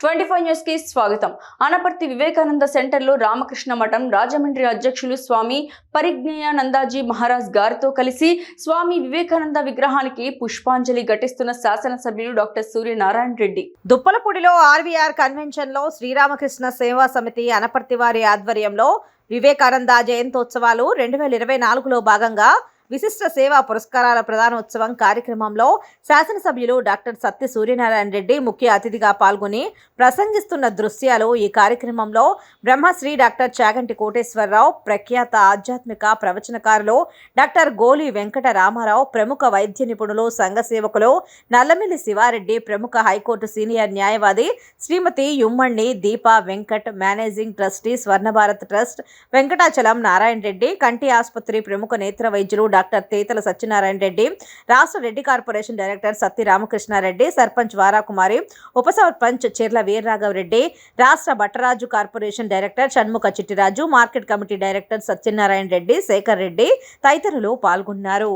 Twenty five న్యూస్కి స్వాగతం. అనపర్తి వివేకానంద సెంటర్లో రామకృష్ణ మఠం రాజమండ్రి అధ్యక్షులు స్వామి పరిజ్ఞానందాజీ మహారాజ్ గారితో కలిసి స్వామి వివేకానంద విగ్రహానికి పుష్పాంజలి ఘటిస్తున్న శాసనసభ్యులు డాక్టర్ సూర్యనారాయణ రెడ్డి. దుప్పలపూడిలో ఆర్వీఆర్ కన్వెన్షన్లో శ్రీరామకృష్ణ సేవా సమితి అనపర్తి వారి ఆధ్వర్యంలో వివేకానంద జయంతోత్సవాలు రెండు వేల ఇరవై నాలుగులో భాగంగా విశిష్ట సేవా పురస్కారాల ప్రధానోత్సవం కార్యక్రమంలో శాసనసభ్యులు డాక్టర్ సత్య సూర్యనారాయణ రెడ్డి ముఖ్య అతిథిగా పాల్గొని ప్రసంగిస్తున్న దృశ్యాలు ఈ కార్యక్రమంలో బ్రహ్మశ్రీ డాక్టర్ చాగంటి కోటేశ్వరరావు ప్రఖ్యాత ఆధ్యాత్మిక ప్రవచనకారులు డాక్టర్ గోలి వెంకట రామారావు ప్రముఖ వైద్య నిపుణులు సంఘ సేవకులు నల్లమిల్లి శివారెడ్డి ప్రముఖ హైకోర్టు సీనియర్ న్యాయవాది Shrimati Yummanni Deepa Venkat managing trustee Swarna Bharat trust Venkatachalam Narayana Reddy కంటి ఆసుపత్రి ప్రముఖ నేత్ర వైద్యులు డాక్టర్ తేతల సత్యనారాయణ రెడ్డి రాష్ట్ర రెడ్డి కార్పొరేషన్ డైరెక్టర్ సత్య రామకృష్ణారెడ్డి సర్పంచ్ వారాకుమారి ఉప సర్పంచ్ చెర్ల వీర్రాఘవరెడ్డి రాష్ట్ర Battaraju corporation director Shanmukha Chittiraju market committee director Satyanarayana Reddy Shekar Reddy తదితరులు పాల్గొన్నారు.